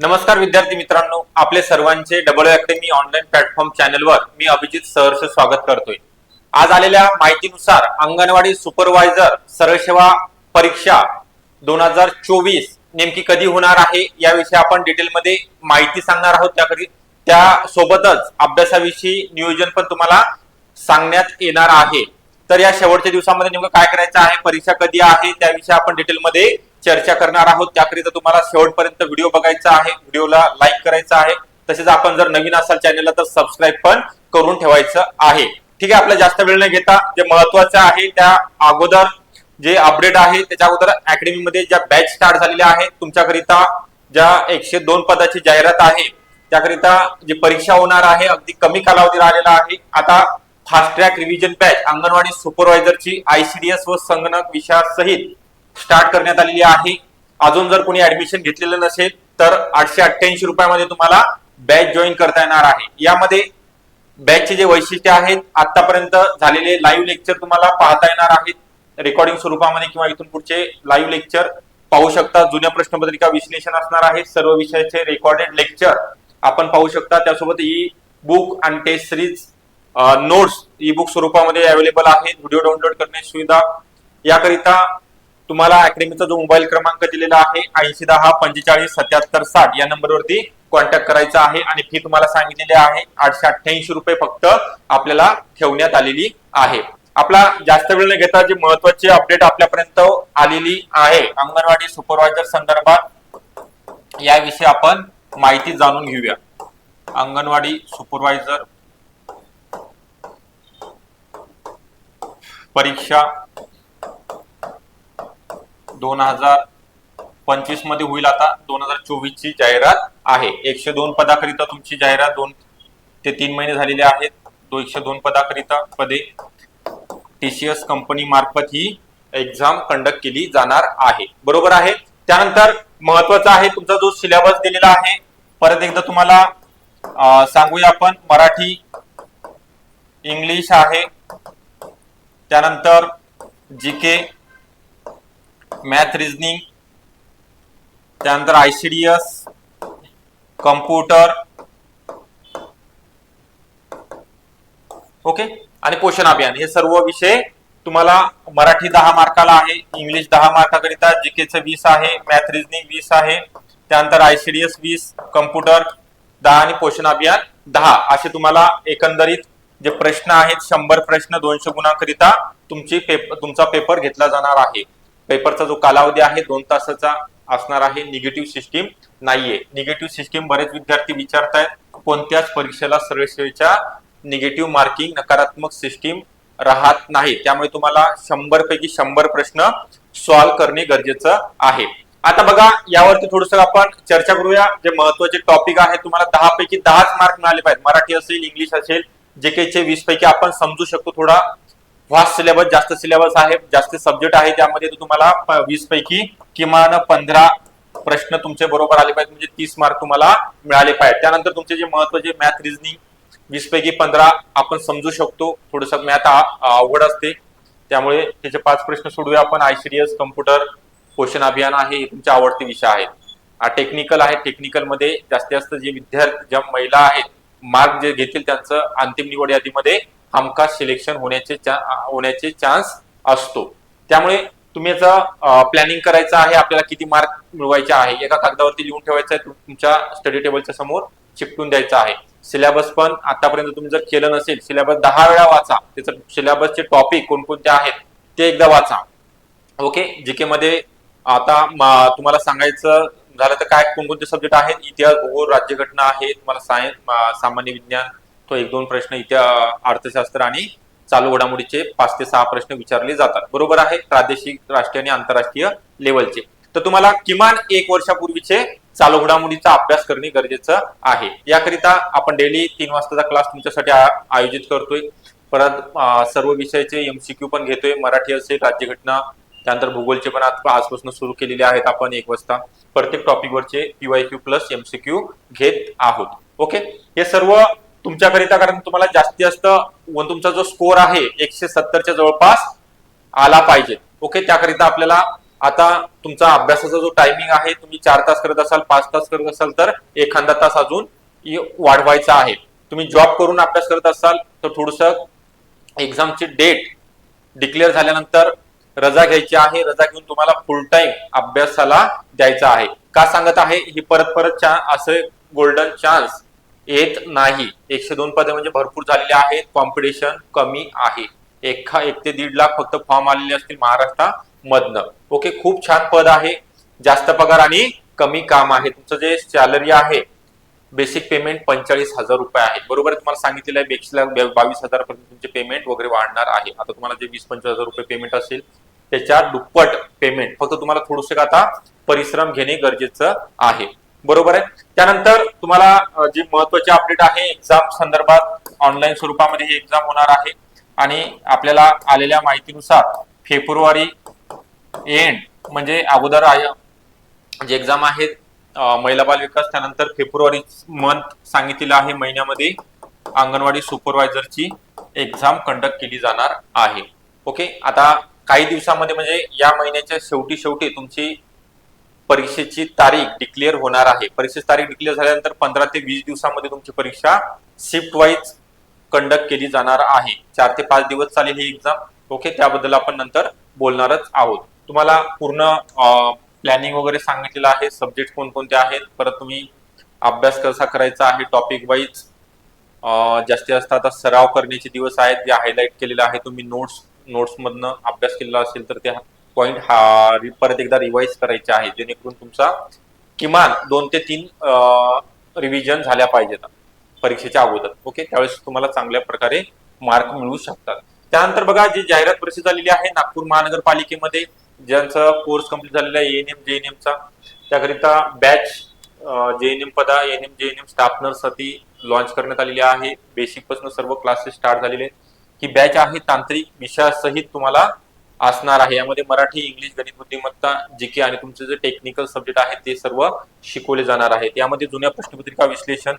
नमस्कार विद्यार्थी मित्रांनो. आपले सर्वांचे डबल अकॅडमी ऑनलाईन प्लॅटफॉर्म चॅनलवर मी अभिजित सहर्ष स्वागत करतोय. आज आलेल्या माहितीनुसार अंगणवाडी सुपरवायझर सरळ सेवा परीक्षा दोन हजार चोवीस नेमकी कधी होणार आहे याविषयी आपण डिटेलमध्ये माहिती सांगणार आहोत. त्याकरी त्या सोबतच अभ्यासाविषयी नियोजन पण तुम्हाला सांगण्यात येणार आहे. तर या शेवटच्या दिवसामध्ये नेमकं काय करायचं आहे परीक्षा कधी आहे त्याविषयी आपण डिटेलमध्ये चर्चा करणार आहोत. त्याकरिता तुम्हाला शेवटपर्यंत व्हिडिओ बघायचा आहे. व्हिडिओला लाईक करायचा आहे. तसेच आपण जर नवीन असाल चॅनलला तर सबस्क्राईब पण करून ठेवायचं आहे. ठीक आहे आपला जास्त वेळ न घेता जे महत्वाचं आहे त्या अगोदर जे अपडेट आहे त्याच्या अगोदर अकॅडमीमध्ये ज्या बॅच स्टार्ट झालेल्या आहेत तुमच्याकरिता ज्या एकशे दोन पदाची जाहिरात आहे त्याकरिता जी परीक्षा होणार आहे अगदी कमी कालावधी राहिलेला आहे. आता fast track revision batch anganwadi सुपरवायझरची ICDS व संगणक विषयासहित स्टार्ट करण्यात आलेली आहे. अजून जर कोणी ऍडमिशन घेतलेलं नसेल तर आठशे अठ्ठ्याऐंशी रुपयामध्ये तुम्हाला बॅच जॉईन करता येणार आहे. यामध्ये बॅचचे जे वैशिष्ट्य आहेत आतापर्यंत झालेले लाईव्ह लेक्चर तुम्हाला पाहता येणार आहेत. रेकॉर्डिंग स्वरूपामध्ये किंवा इथून पुढचे लाईव्ह लेक्चर पाहू शकता. जुन्या प्रश्नपत्रिका विश्लेषण असणार आहे सर्व विषयाचे रेकॉर्डेड लेक्चर आपण पाहू शकता. त्यासोबत ई बुक आणि test series notes e book स्वरूपामध्ये अवेलेबल आहेत. व्हिडिओ डाउनलोड करण्याची सुविधा याकरिता तुम्हाला अकॅडमीचा जो मोबाईल क्रमांक दिलेला आहे ऐंशी दहा पंचेचाळीस सत्याहत्तर साठ या नंबरवरती कॉन्टॅक्ट करायचा आहे आणि फी तुम्हाला सांगितलेली आहे आठशे अठ्ठ्याऐंशी रुपये फक्त आपल्याला ठेवण्यात आलेली आहे. आपला जास्त वेळ न घेता जी महत्वाची अपडेट आपल्यापर्यंत आलेली आहे अंगणवाडी सुपरवायझर संदर्भात याविषयी आपण माहिती जाणून घेऊया. अंगणवाडी सुपरवायझर परीक्षा दोन हजार पंचवीसमध्ये होईल आता. दोन हजार चोवीस ची जाहिरात आहे. एकशे दोन पदाकरिता तुमची जाहिरात दोन ते तीन महिने झालेले आहेत. दो एकशे दोन पदाकरिता पदे. टीसीएस कंपनी मार्फत ही एक्झाम कंडक्ट केली जाणार आहे. बरोबर आहे? त्यानंतर महत्त्वाचा आहे तुमचा जो सिलेबस दिलेला आहे परत एकदा तुम्हाला सांगूया आपण. मराठी इंग्लिश आहे. त्यानंतर जी के मॅथ रिझनिंग त्यानंतर आयसीडीएस कम्प्युटर ओके आणि पोषण अभियान. हे सर्व विषय तुम्हाला मराठी दहा मार्काला आहे इंग्लिश दहा मार्काकरिता जीकेचं वीस आहे मॅथ रिझनिंग वीस आहे त्यानंतर आयसीडीएस वीस कम्प्युटर दहा आणि पोषण अभियान दहा. असे तुम्हाला एकंदरीत जे प्रश्न आहेत शंभर प्रश्न दोनशे गुणांकरिता तुमची पेपर तुमचा पेपर घेतला जाणार आहे. पेपरचा जो कालावधी आहे दोन तासाचा असणार आहे. निगेटिव्ह सिस्टीम नाहीये. निगेटिव्ह सिस्टीम बरेच विद्यार्थी विचारतायत कोणत्याच परीक्षेला सरळसेच्या निगेटिव्ह मार्किंग नकारात्मक सिस्टीम राहत नाही. त्यामुळे तुम्हाला शंभर पैकी शंभर प्रश्न सॉल्व्ह करणे गरजेचं आहे. आता बघा यावरती थोडस आपण चर्चा करूया. जे महत्त्वाचे टॉपिक आहे तुम्हाला दहा पैकी दहाच मार्क मिळाले पाहिजेत. मराठी असेल इंग्लिश असेल जे काही वीस पैकी आपण समजू शकतो थोडा. फास्ट सिलेबस जास्त सिलेबस आहे जास्त सब्जेक्ट आहे त्यामध्ये तुम्हाला वीस पैकी किमान पंधरा प्रश्न तुमचे बरोबर आले पाहिजेत म्हणजे तीस मार्क तुम्हाला मिळाले पाहिजेत. त्यानंतर तुमचे जे महत्त्वाचे मॅथ रिझनिंग वीस पैकी पंधरा आपण समजू शकतो. थोडस मॅथ अवघड असते. त्यामुळे त्याचे पाच प्रश्न सोडूया आपण. आयसीडीएस कम्प्युटर पोषण अभियान आहे हे तुमचे आवडते विषय आहेत. टेक्निकल आहे टेक्निकलमध्ये जास्तीत जास्त जे विद्यार्थी ज्या महिला आहेत मार्क जे घेतील त्यांचं अंतिम निवड यादीमध्ये हमखास सिलेक्शन होण्याचे होण्याचे चान्स असतो. त्यामुळे तुम्ही याचा प्लॅनिंग करायचं आहे आपल्याला किती मार्क मिळवायचे आहे एका कागदावरती लिहून ठेवायचं आहे तुमच्या स्टडी टेबलच्या समोर चिपटून द्यायचं आहे. सिलेबस पण आतापर्यंत तुम्ही जर केलं नसेल सिलेबस दहा वेळा वाचा. त्याचं सिलेबसचे टॉपिक कोणकोणते आहेत ते एकदा वाचा. ओके जीके मध्ये आता तुम्हाला सांगायचं झालं तर काय कोणकोणते सब्जेक्ट आहेत इतिहास भूगोल राज्यघटना आहे तुम्हाला सायन्स सामान्य विज्ञान तो एक दोन प्रश्न इतिहास अर्थशास्त्र आणि चालू घडामोडीचे पाच ते सहा प्रश्न विचारले जातात. बरोबर आहे? प्रादेशिक राष्ट्रीय आणि आंतरराष्ट्रीय लेवलचे तर तुम्हाला किमान एक वर्षापूर्वीचे चालू घडामोडीचा अभ्यास करणे गरजेचं आहे. याकरिता आपण डेली तीन वाजताचा क्लास तुमच्यासाठी आयोजित करतोय. परत सर्व विषयाचे एमसीक्यू पण घेतोय. मराठी असेल राज्यघटना त्यानंतर भूगोलचे पण आज आजपासून सुरू केलेले आहेत आपण एक वाजता. प्रत्येक टॉपिकवरचे पीवायक्यू प्लस एमसीक्यू घेत आहोत. ओके हे सर्व तुमच्याकरिता कारण तुम्हाला जास्तीत जास्त वन तुमचा जो स्कोर आहे एकशे सत्तरच्या जवळपास आला पाहिजे. ओके त्याकरिता आपल्याला आता तुमचा अभ्यासाचा जो टायमिंग आहे तुम्ही चार तास करत असाल पाच तास करत असाल तर एखादा तास अजून वाढवायचा आहे. तुम्ही जॉब करून अभ्यास करत असाल तर थोडस एक्झामची डेट डिक्लेअर झाल्यानंतर रजा घ्यायची आहे रजा घेऊन तुम्हाला फुल टाइम अभ्यासाला द्यायचा आहे. का सांगत आहे? ही परत परत चा असे गोल्डन चान्स येत नाही. एकशे दोन पदे म्हणजे भरपूर झालेले आहेत. कॉम्पिटिशन कमी आहे. एका एक ते दीड लाख फक्त फॉर्म आलेले असतील महाराष्ट्रामधनं. ओके खूप छान पद आहे. जास्त पगार आणि कमी काम आहे. तुमचं जे सॅलरी आहे बेसिक पेमेंट पंचेचाळीस हजार रुपये आहे. बरोबर तुम्हाला सांगितलेलं आहे बेस लाख बावीस हजारपर्यंत तुमचे पेमेंट वगैरे वाढणार आहे. आता तुम्हाला जे वीस पंचवीस हजार रुपये पेमेंट असेल त्याच्या दुप्पट पेमेंट फक्त तुम्हाला थोडंसं आता परिश्रम घेणे गरजेचं आहे. बरोबर आहे? त्यानंतर तुम्हाला जे महत्त्वाचे महत्वाची अपडेट आहे एक्झाम संदर्भात ऑनलाईन स्वरूपामध्ये ही एक्झाम होणार आहे. आणि आपल्याला आलेल्या माहितीनुसार फेब्रुवारी एंड म्हणजे अगोदर आहे जे एक्झाम आहेत महिला बाल विकास त्यानंतर फेब्रुवारी मंथ सांगितलेला आहे महिन्यामध्ये अंगणवाडी सुपरवायझरची एक्झाम कंडक्ट केली जाणार आहे. ओके आता काही दिवसामध्ये म्हणजे या महिन्याच्या शेवटी शेवटी तुमची परीक्षेची तारीख डिक्लेअर होणार आहे. परीक्षेची तारीख डिक्लेअर झाल्यानंतर पंधरा ते वीस दिवसामध्ये तुमची परीक्षा शिफ्ट वाईज कंडक्ट केली जाणार आहे. चार ते पाच दिवस चालेल ही एक्झाम ओके त्याबद्दल आपण नंतर बोलणारच आहोत. तुम्हाला पूर्ण प्लॅनिंग वगैरे सांगितलेलं आहे. सब्जेक्ट कोणकोणते आहेत? परत तुम्ही अभ्यास कसा करायचा आहे? टॉपिक वाईज जास्तीत जास्त आता सराव करण्याचे दिवस आहेत. जे हायलाईट केलेलं आहे तुम्ही नोट्स नोट्स मधनं अभ्यास केलेला असेल तर त्या पॉइंट हा परत एकदा रिवाइज करायचे आहे. जेणेकरून तुमचा किमान दोन ते तीन रिव्हिजन झाल्या पाहिजेत परीक्षेच्या अगोदर. ओके त्यावेळेस तुम्हाला चांगल्या प्रकारे मार्क मिळू शकतात. त्यानंतर बघा जी जाहिरात प्रसिद्ध झालेली आहे नागपूर महानगरपालिकेमध्ये ज्यांचा कोर्स कंप्लीट झालेला आहे एएनएम जेएनएमचा त्याकरिता बॅच जेएनएम पदा एएनएम जेएनएम स्टाफ नर्ससाठी लॉन्च करण्यात आलेली आहे. बेसिकपासून सर्व क्लासेस स्टार्ट झालेले आहेत. ही बॅच आहे तांत्रिक विषयासहित तुम्हाला असणार आहे. यामध्ये मराठी इंग्लिश गणित बुद्धिमत्ता जीके आणि तुमचे जे टेक्निकल सब्जेक्ट आहेत ते सर्व शिकवले जाणार आहेत. यामध्ये जुन्या प्रश्नपत्रिका विश्लेषण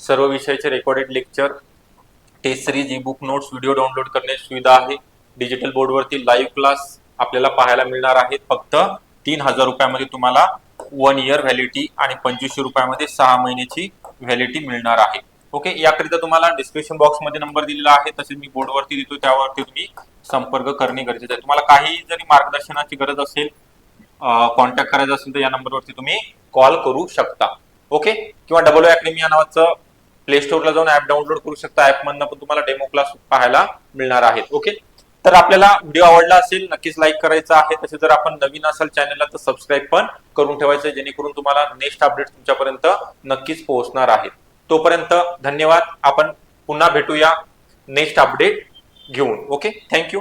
सर्व विषयाचे recorded lecture test series e book notes video download करण्याची सुविधा आहे. डिजिटल बोर्डवरती लाईव्ह क्लास आपल्याला पाहायला मिळणार आहेत. फक्त तीन हजार रुपयामध्ये तुम्हाला वन इयर व्हॅलिडिटी आणि पंचवीसशे रुपयामध्ये सहा महिन्याची व्हॅलिडिटी मिळणार आहे. ओके याकरिता तुम्हाला डिस्क्रिप्शन बॉक्समध्ये नंबर दिलेला आहे तसेच मी बोर्डवरती देतो त्यावरती तुम्ही संपर्क करणे गरजेचे आहे. तुम्हाला काही जरी मार्गदर्शनाची गरज असेल कॉन्टॅक्ट करायचा असेल तर या नंबरवरती तुम्ही कॉल करू शकता. ओके किंवा डबल अकॅडमी या नावाचं प्ले स्टोरला जाऊन ऍप डाउनलोड करू शकता. ऍपमधनं पण तुम्हाला डेमो क्लास पाहायला मिळणार आहेत. ओके तर आपल्याला व्हिडिओ आवडला असेल नक्कीच लाईक करायचा आहे. तसे जर आपण नवीन असाल चॅनलला तर सबस्क्राईब पण करून ठेवायचं जेणेकरून तुम्हाला नेक्स्ट अपडेट तुमच्यापर्यंत नक्कीच पोहोचणार आहे. तोपर्यंत धन्यवाद. आपण पुन्हा भेटूया. नेक्स्ट अपडेट घेऊन. Okay thank you